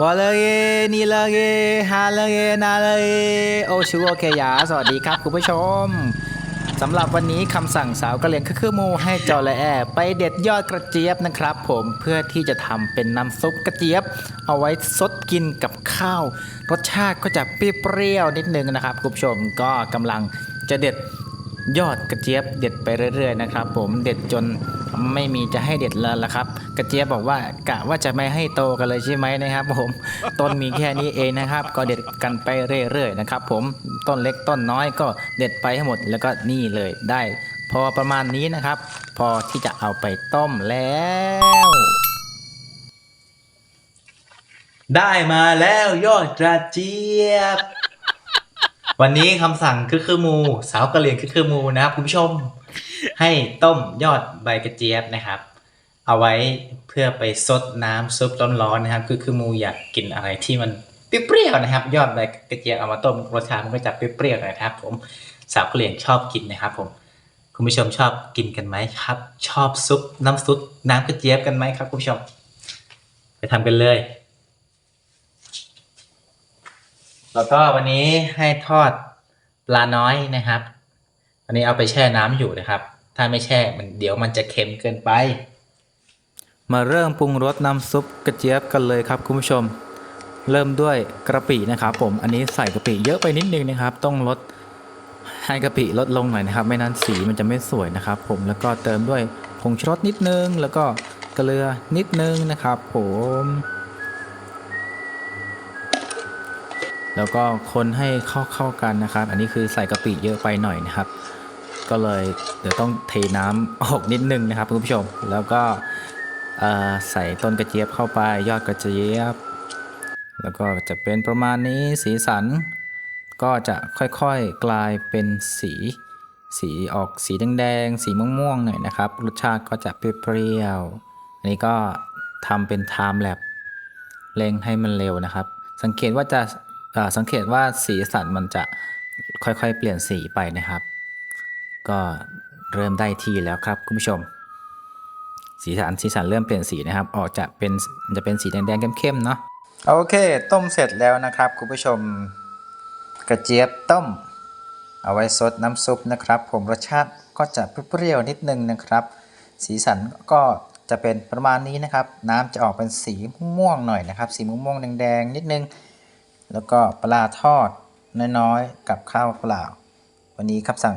วอลเลยนี่เลยฮาเลยนาเลยโอชูโอเคยาสวัสดีครับคุณผู้ชมสำหรับวันนี้คำสั่งสาวกะเหรียงคือคือมูให้จอและแอไปเด็ดยอดกระเจี๊ยบนะครับ ผมเพื่อที่จะทำเป็นน้ำซุปกระเจี๊ยบ เอาไว้ซดกินกับข้าว รสชาติก็จะเปรี้ยวๆนิดนึงนะครับคุณผู้ชมก็กำลังจะเด็ดยอดกระเจี๊ยบเด็ดไปเรื่อยๆนะครับ ผมเด็ดจน ไม่มีจะให้เด็ดแล้วละครับ กระเจี๊ยบบอกว่ากะว่าจะไม่ให้โตกันเลยใช่ไหมนะครับ ผมต้นมีแค่นี้เองนะครับ ก็เด็ดกันไปเรื่อยๆนะครับ ผมต้นเล็กต้นน้อยก็เด็ดไปให้หมดแล้วก็นี่เลยได้ พอประมาณนี้นะครับ พอที่จะเอาไปต้มแล้ว ได้มาแล้วยอดกระเจี๊ยบ วันนี้คำสั่งคือคือมู สาวกะเหรี่ยงคือคือมูนะครับคุณผู้ชมให้ต้มยอดใบกระเจี๊ยบนะครับ เอาไว้เพื่อไปซดน้ำซุปร้อนๆนะครับ คือคือมูอยากกินอะไรที่มันเปรี้ยวๆนะครับ ยอดใบกระเจี๊ยบเอามาต้มรสชาติมันก็จะเปรี้ยวๆหน่อยนะครับ ผมสาวกะเหรี่ยงชอบกินนะครับ ผมคุณผู้ชมชอบกินกันไหมครับ ชอบซุปน้ำซุปน้ำกระเจี๊ยบกันไหมครับ คุณผู้ชม ไปทำกันเลย แล้วก็วันนี้ให้ทอดปลาน้อยนะครับ อันนี้เอาไปแช่น้ำอยู่นะครับ ถ้าไม่แช่มันเดี๋ยวมันจะเค็มเกินไป มาเริ่มปรุงรสน้ำซุปกระเจี๊ยบกันเลยครับคุณผู้ชม เริ่มด้วยกระปินะครับ ผมอันนี้ใส่กะปิเยอะไปนิดนึงนะครับ ต้องลดให้กะปิลดลงหน่อยนะครับ ไม่นั้นสีมันจะไม่สวยนะครับ ผมแล้วก็เติมด้วยผงชูรสนิดนึง แล้วก็เกลือนิดนึงนะครับ ผม แล้วก็คนให้เข้าเข้ากันนะครับ อันนี้คือใส่กะปิเยอะไปหน่อยนะครับ ก็เลยเดี๋ยวต้องเทน้ำออกนิดนึงนะครับคุณผู้ชม แล้วก็ใส่ต้นกระเจี๊ยบเข้าไป ยอดกระเจี๊ยบ แล้วก็จะเป็นประมาณนี้สีสัน ก็จะค่อยๆกลายเป็นสีสีออกสีแดงๆ สีม่วงๆหน่อยนะครับ รสชาติก็จะเปรี้ยวๆ อันนี้ก็ทำเป็น time lapse เร่งให้มันเร็วนะครับ สังเกตว่าจะ สังเกตว่าสีสันมันจะค่อยๆ เปลี่ยนสีไปนะครับ ก็เริ่มได้ที่แล้วครับคุณผู้ชม สีสันสีสันเริ่มเปลี่ยนสีนะครับ ออกจะเป็นจะเป็นสีแดงๆเข้มๆเนาะโอเค ต้มเสร็จแล้วนะครับคุณผู้ชม กระเจี๊ยบต้ม เอาไว้ซดน้ำซุปนะครับ ผมรสชาติก็จะเปรี้ยวนิดนึงนะครับ สีสันก็จะเป็นประมาณนี้นะครับ น้ำจะออกเป็นสีม่วงๆหน่อยนะครับ สีม่วงๆแดงๆนิดนึง แล้วก็ปลาทอดน้อยๆ กับข้าวเปล่า วันนี้ครับสั่ง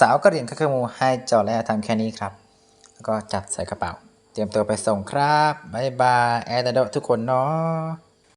สาวกระเหรียงข้าวเครื่องหมูให้จอและทำแค่นี้ครับ แล้วก็จัดใส่กระเป๋า เตรียมตัวไปส่งครับ บ๊ายบายแอร์ดโดทุกคนเนาะ